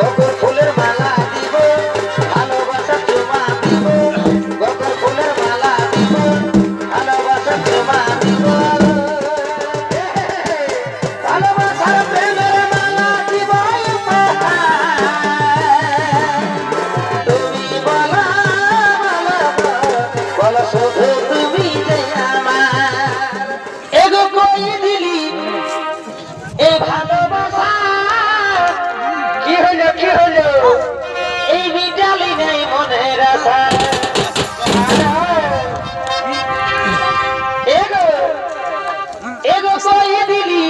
Até কি এই বিটালি নেই মনের আশা। এগো এগো কই দিলি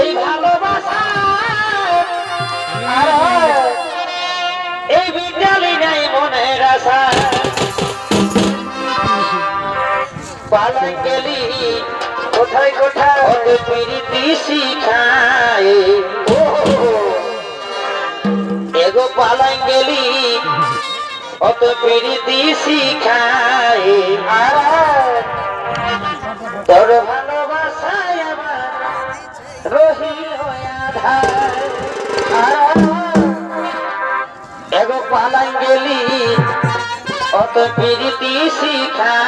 এই ভালোবাসা আর এই বিটালি নেই মনের আশা। পালাই গেলি, কোথায় কোথায়? পিরিতি শিখায়। পালাই গেলি। অত পিরিতি শিখায় তোর ভালোবাসায় পালাই গেলি অত প্রীতি শিখায়